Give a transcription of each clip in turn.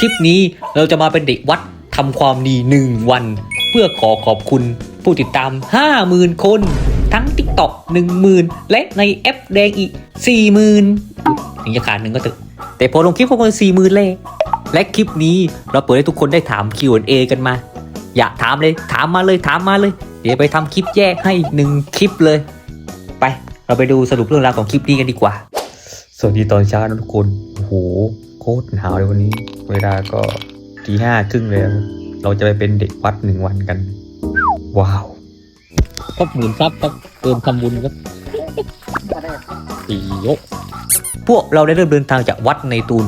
คลิปนี้เราจะมาเป็นเด็กวัดทำความดีหนึ่งวัน เพื่อขอขอบคุณผู้ติดตาม 50,000 คน ทั้ง TikTok 10,000 และในแอปแดงอีก 40,000 ถึงจะขาดหนึ่งก็เถอะ แต่พอลงคลิปพวกมัน40,000เลย และคลิปนี้เราเปิดให้ทุกคนได้ถาม Q&A กันมา อยากถามเลยถามมาเลยถามมาเลย เดี๋ยวไปทำคลิปแยกให้หนึ่งคลิปเลย ไปเราไปดูสรุปเรื่องราวของคลิปนี้กันดีกว่า สวัสดีตอนเช้านะทุกคนโอ้โห ตรหนาวเลยวันนี้ เวลาก็ตีห้าครึ่งเลยนะเราจะไปเป็นเด็กวัดหนึ่งวันกัน ว้าวครบหมื่นซับครับเติมทำบุญครับปีโยกพวกเราได้เริ่มเดินทางจากวัดในตูน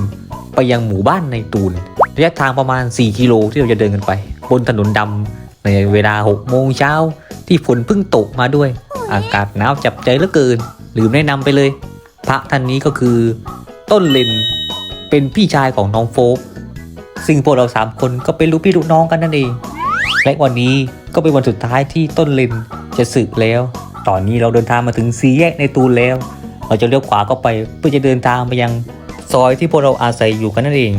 ไปยังหมู่บ้านในตูนระยะทางประมาณ 4 กิโลที่เราจะเดินกันไป บนถนนดำในเวลา 6 โมงเช้า ที่ฝนเพิ่งตกมาด้วย อากาศหนาวจับใจเหลือเกิน ลืมแนะนำไปเลย พระท่านนี้ก็คือ ต้นเลน เป็นพี่ชายของน้องโฟกซึ่งพวกเราสามคนก็เป็นลูกพี่ลูกน้องกันนั่นเอง และวันนี้ก็เป็นวันสุดท้ายที่ต้นเลนจะสึกแล้ว ตอนนี้เราเดินทางมาถึงสีแยกในตูนแล้ว เราจะเลี้ยวขวาเข้าไปเพื่อจะเดินทางไปยังซอยที่พวกเราอาศัยอยู่กันนั่นเอง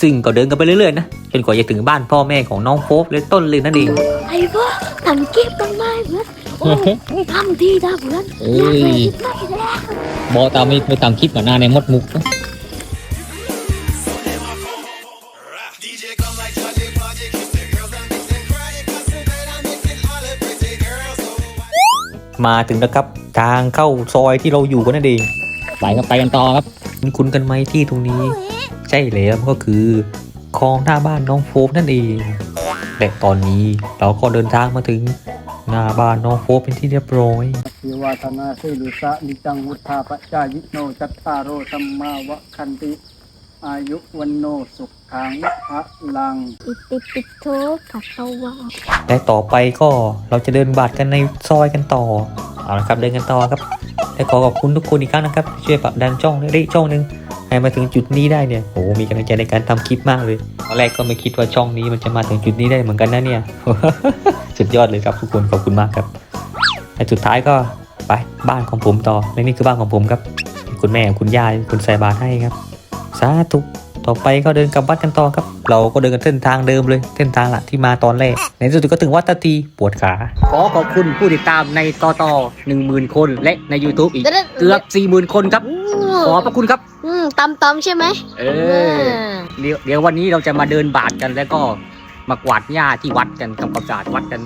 ซึ่งก็เดินกันไปเรื่อยๆนะจนกว่าจะถึงบ้านพ่อแม่ของน้องโฟกและต้นเลนนั่นเอง ไอ้พวกทำเก็บกันไหมเพื่อนโอ้ทำทีนะเพื่อนเอ้อยากยเลยคิดมากแล้วบอตามไม่ไม่ตามคลิปก่อนหน้าในมดมุก มาถึงแล้วครับทางเข้าซอยที่เราอยู่กันนั่นเองไปกันไปกันต่อครับ คุ้นกันไหมที่ตรงนี้ ใช่แล้วมันก็คือคลองหน้าบ้านน้องโฟกนั่นเองและตอนนี้เราก็เดินทางมาถึงหน้าบ้านน้องโฟกเป็นที่เรียบร้อยสิวาธนาสิลุสะนิจังวุธาปจายิโนจัตตารโรธรรมาวะคันติ อายุวันโนสุขังพระลัง อิติปิโทปัสสาวะและต่อไปก็เราจะเดินบาดกันในซอยกันต่อ เอาละครับเดินกันต่อครับ และขอขอบคุณทุกคนอีกครั้งนะครับที่ช่วยผลักดันช่องได้ช่องหนึ่งให้มาถึงจุดนี้ได้เนี่ยโหมีกำลังใจในการทำคลิปมากเลยตอนแรกก็ไม่คิดว่าช่องนี้มันจะมาถึงจุดนี้ได้เหมือนกันนะเนี่ย สุดยอดเลยครับทุกคนขอบคุณมากครับและสุดท้ายก็ไปบ้านของผมต่อและนี่คือบ้านของผมครับ คุณแม่คุณยายคุณใส่บาตรให้ครับ สาธุต่อไปก็เดินกลับวัดกันต่อครับ เราก็เดินกันเส้นทางเดิมเลย เส้นทางหลักที่มาตอนแรก ในที่สุดก็ถึงวัดตะทีปวดขา ขอขอบคุณผู้ติดตามในต่อต่อหนึ่งหมื่นคนและใน YouTube อีก เกือบสี่หมื่นคนครับ ขอบพระคุณครับ อืมตำตำใช่ไหมเออเดี๋ยวเดี๋ยววันนี้เราจะมาเดินบาทกันแล้วก็มากวาดหญ้าที่วัดกันทำความสะอาดวัดกัน